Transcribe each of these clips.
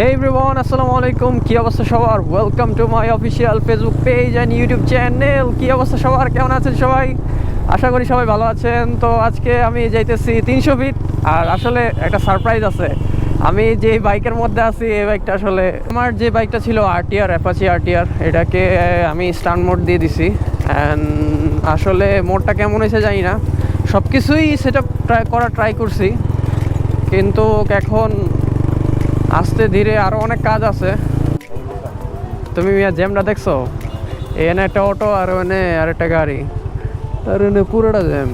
Hey everyone, আসসালামু আলাইকুম। কি অবস্থা সবার? Welcome to my official Facebook page and YouTube channel কি অবস্থা সবার? কেমন আছেন সবাই? আশা করি সবাই ভালো আছেন। তো আজকে আমি যাইতেছি তিনশো ফিট আর আসলে একটা সারপ্রাইজ আছে। আমি যে বাইকের মধ্যে আছি এই বাইকটা আসলে আমার যে বাইকটা ছিল আরটিআর অ্যাপাচি আরটিআর এটাকে আমি স্টান মোড দিয়ে দিছি। আসলে মোডটা কেমন হয়েছে জানি না। সব কিছুই সেটা ট্রাই করা ট্রাই করছি। কিন্তু এখন আস্তে ধীরে আরও অনেক কাজ আছে। তুমি মিয়া, জ্যামটা দেখছ? এনে একটা অটো আর ওখানে আর একটা গাড়ি। আর এনে পুরোটা জ্যাম।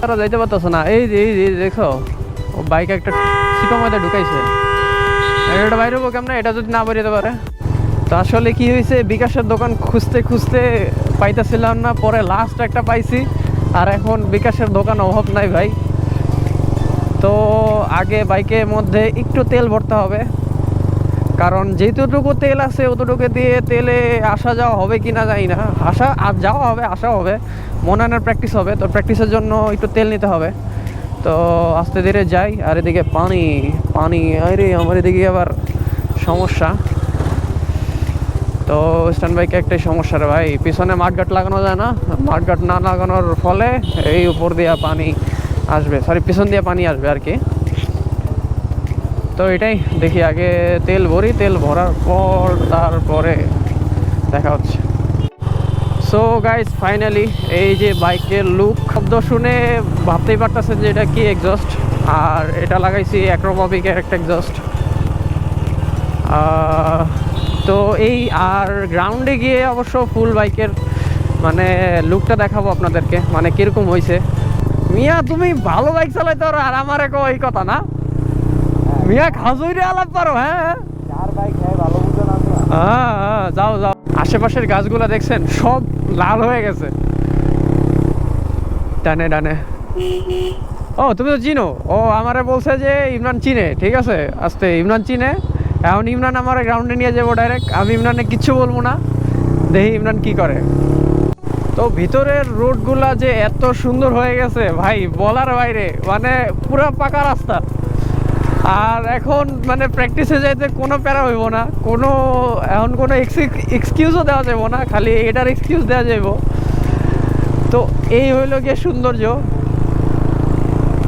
তারা যাইতে পারতেছো না। এই যে এই যে দেখছ? ও বাইক একটা চিপা মধ্যে ঢুকাইছে। এটা বাইরে হব কেমন? এটা যদি না বেরোতে পারে। তো আসলে কি হয়েছে বিকাশের দোকান খুঁজতে খুঁজতে পাইতেছিলাম না, পরে লাস্ট একটা পাইছি। আর এখন বিকাশের দোকান অভাব নাই ভাই। তো আগে বাইকের মধ্যে একটু তেল ভরতে হবে। কারণ যেহেতুটুকু তেল আছে অতটুকু দিয়ে তেলে আসা যাওয়া হবে কি না জানি না। আসা আর যাওয়া হবে, আসা হবে। মনানোর প্র্যাকটিস হবে, তো প্র্যাকটিসের জন্য একটু তেল নিতে হবে। তো আস্তে ধীরে যাই, আর এদিকে পানি পানি, আরে আমার এদিকে আবার সমস্যা। তো স্ট্যান্ড বাইকে একটাই সমস্যা রে ভাই, পিছনে মাঠঘাট লাগানো যায় না। মাঠঘাট না লাগানোর ফলে এই উপর দিয়ে পানি আসবে। সরি পিছন দিয়ে পানি আসবে আর কি। তো এটাই দেখি, আগে তেল ভরি, তেল ভরার পর তারপরে দেখা হচ্ছে। সো গাইজ ফাইনালি এই যে বাইকের লুক শব্দ শুনে ভাবতেই পারতেছেন যে এটা কি এক্সস্ট আর এটা লাগাইছি অ্যাক্রোমবিকের একটা এক্সস্ট তো এই আর গ্রাউন্ডে গিয়ে অবশ্য ফুল বাইকের মানে লুকটা দেখাবো আপনাদেরকে। মানে কীরকম হয়েছে মিয়া তুমি ভালো বাইক চালাইতে পারো আর আমার এক এই কথা না? মিয়া খাজুইরে আলাপ পারো হ্যাঁ যার বাইক হয় ভালো বুঝো না হ্যাঁ, হ্যাঁ, যাও যাও। আশেপাশের গাছগুলো দেখছেন সব লাল হয়ে গেছে। ডানে ডানে। ও তুমি তো চিনো? ও আমারে বলছে যে ইমরান চিনে ঠিক আছে? আস্তে ইমরান চিনে। এখন ইমরান আমার গ্রাউন্ডে নিয়ে যাব ডাইরেক্ট আমি ইমরানে কিচ্ছু বলব না। দেখি ইমরান কি করে। তো ভিতরের রোডগুলা যে এত সুন্দর হয়ে গেছে, ভাই, বলার বাইরে মানে পুরো পাকা রাস্তা। আর এখন মানে প্র্যাকটিসে যাইতে কোনো প্যারা হইব না, কোনো, এখন কোনো এক্সকিউজও দেওয়া যাব না, খালি এটার এক্সকিউজ দেওয়া যাইব। তো এই হইল গিয়ে সৌন্দর্য।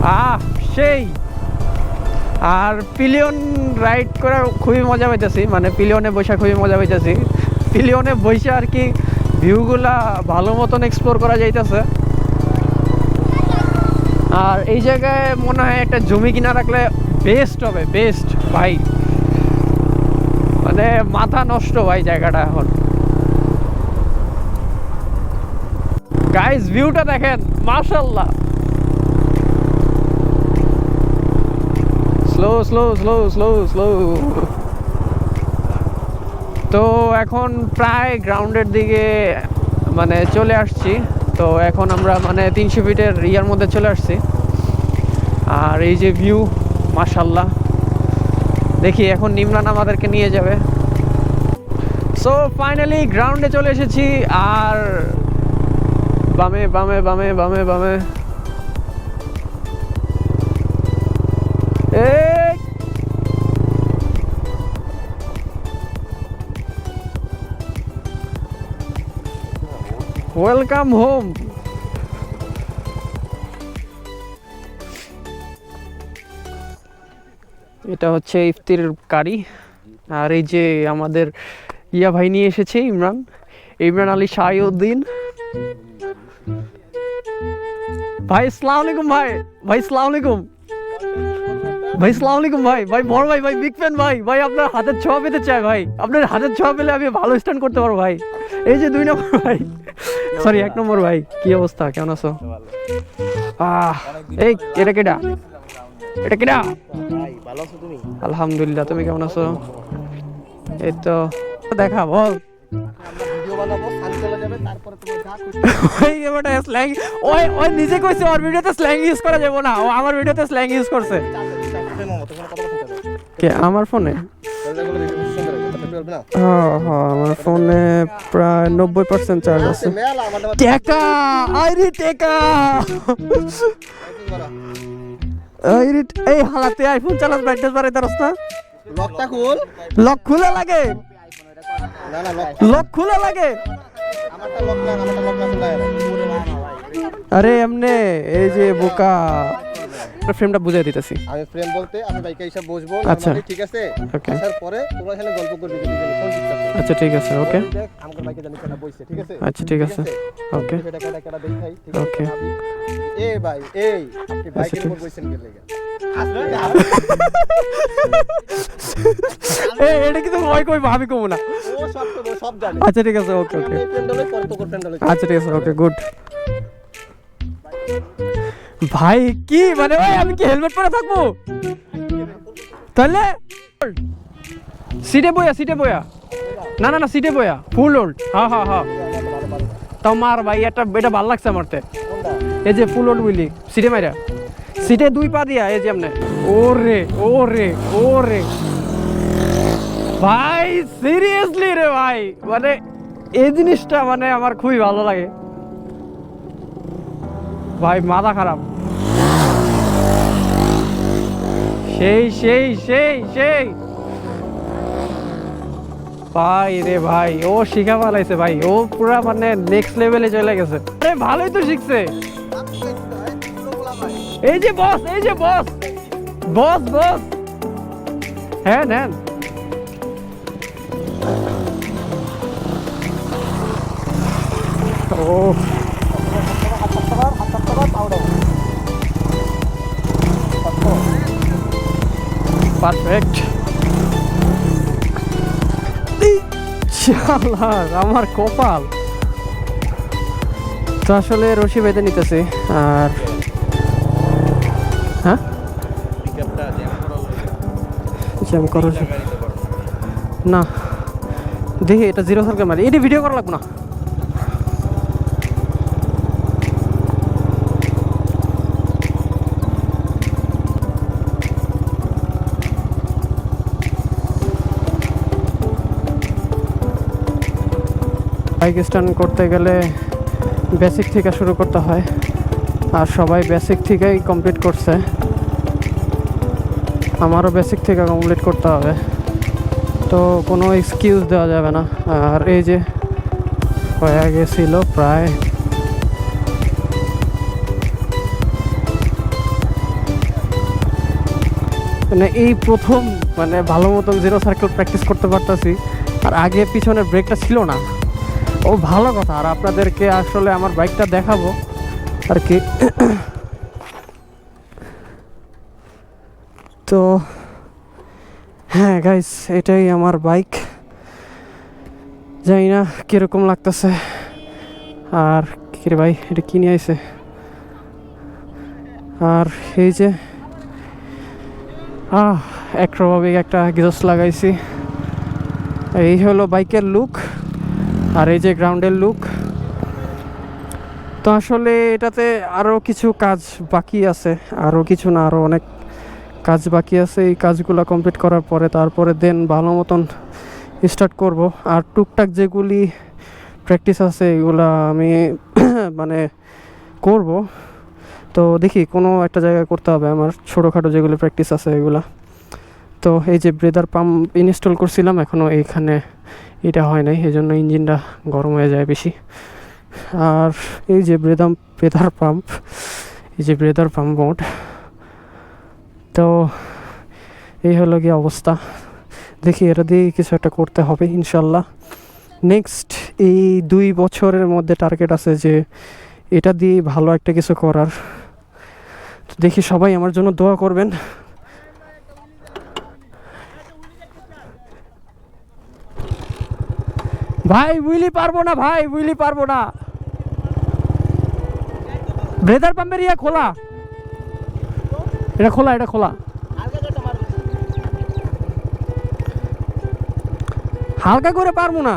আহ, সেই। আর পিলিয়ন রাইড করে খুবই মজা পাইতেছি মানে পিলিয়নে বসে খুবই মজা পাইতেছি। পিলিয়নে বসে আর কি ভিউগুলা ভালো মতন এক্সপ্লোর করা যাইতেছে। আর এই জায়গায় মনে হয় একটা জমি কিনা রাখলে বেস্ট হবে বেস্ট ভাই। মানে মাথা নষ্ট ভাই জায়গাটা এখন। গাইস ভিউটা দেখেন মাশাল্লাহ slow slow slow slow slow তো এখন প্রায় গ্রাউন্ডের দিকে মানে চলে আসছি। তো এখন আমরা মানে তিনশো ফিটের ইয়ার মধ্যে চলে আসছি। আর এই যে ভিউ মাশাল্লাহ দেখি এখন নিমরান আমাদেরকে নিয়ে যাবে। সো ফাইনালি গ্রাউন্ডে চলে এসেছি। আর বামে বামে বামে বামে বামে। ওয়েলকাম হোম এটা হচ্ছে ইফতির কারি। আর এই যে আমাদের ইয়া ভাই নিয়ে এসেছে, ইমরান। ইমরান আলী শাহিউদ্দিন। ভাই সালাম আলাইকুম ভাই। ভাই সালাম আলাইকুম। ভাই সালাম আলাইকুম ভাই। ভাই, বড় ভাই ভাই বিগ ফ্যান ভাই। ভাই, আপনার হাতের ছোঁয়া পেতে চাই ভাই। আপনার হাতের ছোঁয়া পেলে আমি ভালো স্ট্যান্ড করতে পারব ভাই। এই যে দুই নম্বর ভাই। সরি এক নম্বর ভাই, কি অবস্থা? কেমন আছো? আহ, এই, এটা কেডা? এটা কেডা? আলহামদুলিল্লাহ, তুমি কেমন আছো? এই তো, দেখা, বল। নিজে কইছে, ওর ভিডিওতে স্ল্যাং ইউজ করা যাবে না। ও আমার ভিডিওতে স্ল্যাং ইউজ করছে। কে, আমার ফোনে হ্যাঁ হ্যাঁ আমার ফোনে প্রায় নব্বই পার্সেন্ট চার্জ আছে। টেকা! আইরি টেকা! আইরি এই হালাতে আইফোন চালাস ব্রাইটনেস বাড়াই তারস না? লকটা খুল। লক খুলে লাগে? না না লক লক খুলে লাগে? আমারটা লক না আমারটা লক না। আরে এমনে এই যে বোকা। ফ্রেমটা বুঝাই দিতেছি। আমি ফ্রেম বলতে আমি বাইকে এসে বসবো আচ্ছা। ঠিক আছে? Okay. আসার পরে তোমরা এখানে গল্প করবে আচ্ছা ঠিক আছে ওকে আমাকে বাইকে জানি কেনা বইছে ঠিক আছে? আচ্ছা ঠিক আছে। ওকে এটা দেখাই ঠিক. আছে? এ ভাই এই আপনি বাইকের ঠিক উপর বইছেন কে লাগা? এটা কিন্তু ভয় কই ভাবি কমু না। আচ্ছা ঠিক আছে ওকে ওকে আচ্ছা ঠিক আছে ওকে গুড ভাই, কি? মানে ওই, আমি কি হেলমেট পরে থাকব? তাহলে সিটে বয়া সিটে বয়া না না না সিটে বয়া ফুল ওল্ড হ্যাঁ হ্যাঁ হ্যাঁ তাও মার ভাই এটা এটা ভালো লাগছে আমারতে এই যে ফুল ওল্ড উইলি সিটে মাইরা। সিটে দুই পা দিয়া, এই যে এমনে ওরে ওরে ওরে। ভাই সিরিয়াসলি রে ভাই মানে এই জিনিসটা মানে আমার খুবই ভালো লাগে। ভাই, মাথা খারাপ। সেই সেই সেই সেই। ভাই রে ভাই, ও শিখা পালাইছে ভাই। ও পুরা মানে নেক্সট লেভেলে চলে গেছে। আরে, ভালোই তো শিখছে। এই যে বস এই যে বস বস বস হ্যাঁ নেন। ও। পারফেক্ট আমার কপাল। তো আসলে রশি বেঁধে নিতেছি, আর হ্যাঁ? না, দেখি এটা জিরো সার্কেল মারি এটি ভিডিও করা লাগবে না। বাইক স্ট্যান্ড করতে গেলে বেসিক থেকে শুরু করতে হয়। আর সবাই বেসিক থেকেই কমপ্লিট করছে। আমারও বেসিক থেকে কমপ্লিট করতে হবে। তো কোনো এক্সকিউজ দেওয়া যাবে না। আর এই যে হয়ে গেছিল প্রায় মানে এই প্রথম মানে ভালো মতন জিরো সার্কেল প্র্যাকটিস করতে পারতাছি। আর আগে পিছনে ব্রেকটা ছিল না। ও, ভালো কথা। আর আপনাদেরকে আসলে আমার বাইকটা দেখাবো। আর কি। তো হ্যাঁ গাইস এটাই আমার বাইক। জানি না কীরকম লাগতেছে। আর কিরে ভাই, এটা কিনে আইছে? আর এই যে, আহ একটা গিজস লাগাইছি। এই হলো বাইকের লুক আর এই যে গ্রাউন্ডের লুক তো আসলে এটাতে আরও কিছু কাজ বাকি আছে আরও কিছু না আরও অনেক কাজ বাকি আছে। এই কাজগুলো কমপ্লিট করার পরে তারপরে দেন ভালো মতন স্টার্ট করব। আর টুকটাক যেগুলি প্র্যাকটিস আছে, এগুলো আমি মানে করব। তো দেখি, কোনো একটা জায়গায় করতে হবে। আমার ছোটোখাটো যেগুলো প্র্যাকটিস আছে, এগুলা। তো এই যে ব্রেদার পাম্প ইনস্টল করছিলাম এখনও এইখানে এটা হয় নাই এই জন্য ইঞ্জিনটা গরম হয়ে যায় বেশি। আর এই যে ব্রেদাম ব্রেদার পাম্প এই যে ব্রেদার পাম্প মোড তো এই হলো গিয়ে অবস্থা। দেখি এটা দিয়ে কিছু একটা করতে হবে, ইনশাল্লাহ। নেক্সট এই দুই বছরের মধ্যে টার্গেট আছে যে এটা দিয়ে ভালো একটা কিছু করার। দেখি সবাই আমার জন্য দোয়া করবেন। ভাই বুঝলি পারব না, ভাই বুঝলি পারব না। ব্রেদার পাম্পের ইয়া খোলা। এটা খোলা এটা খোলা। হালকা করে পারব না।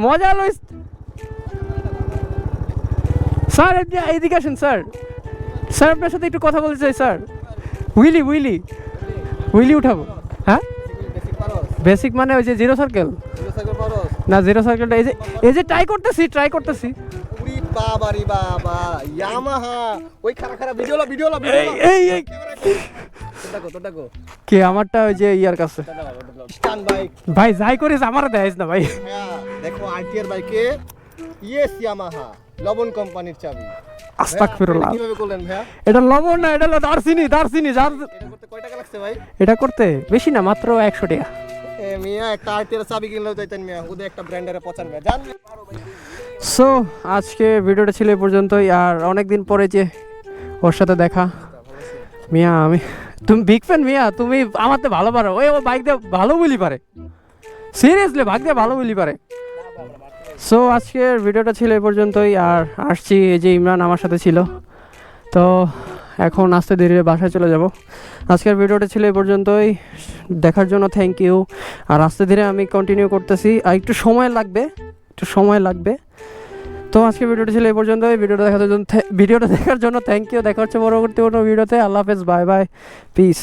মজা লইস। স্যার এদিকে- আসেন স্যার। স্যার আপনার সাথে একটু কথা বলতে চাই স্যার। Willy Willy. উইলি উঠাবো। হ্যাঁ? বেসিক মানে ওই যে জিরো সার্কেল না জিরো সার্কেলটা এই যে এই যে ট্রাই করতেছি ট্রাই করতেছি। বাবা রে বাবা ইয়ামাহা। ওই খারা খারা ভিডিও লা ভিডিও লা ভিডিও এই কো আমারটা ওই যে ইয়ার কাছে। ভাই যাই করিস আমার দেয় না ভাই। হ্যাঁ। দেখো আরটিআর বাইকে ইয়েস ইয়ামাহা লবণ কোম্পানির চাবি। আস্তাগফিরুল্লাহ। কীভাবে করলেন ভাইয়া? এটা লবণ না এটা হলো দারচিনি দারচিনি যার এটা করতে কয় টাকা লাগছে ভাই? এটা করতে বেশি না মাত্র একশো টাকা। এ মিয়া একটা আরটিআর চাবি কিনলেও চাইতেন মিয়া ওদের একটা ব্র্যান্ডের পচান মিয়া। জান সো আজকে ভিডিওটা ছিল এই পর্যন্তই আর অনেক দিন পরে যে ওর সাথে দেখা মিয়া আমি তুমি বিগ ফ্যান মিয়া তুমি আমার তো ভালো পারো। ওই ও বাইক দিয়ে ভালো বলি পারে। সিরিয়াসলি বাইক দিয়ে ভালো বলি পারে। সো আজকের ভিডিওটা ছিল এ পর্যন্তই, আর আসছি এই যে ইমরান আমার সাথে ছিল। তো, এখন আস্তে ধীরে বাসায় চলে যাব। আজকের ভিডিওটা ছিল এ পর্যন্তই। দেখার জন্য থ্যাংক ইউ আর আস্তে ধীরে আমি কন্টিনিউ করতেছি। আর একটু সময় লাগবে, একটু সময় লাগবে। তো আজকে ভিডিওটা ছিল এই পর্যন্ত ভিডিওটা দেখার জন্য ভিডিওটা দেখার জন্য থ্যাংক ইউ দেখা হচ্ছে পরবর্তী কোনো ভিডিওতে। আল্লাহ হাফেজ বাই বাই পিস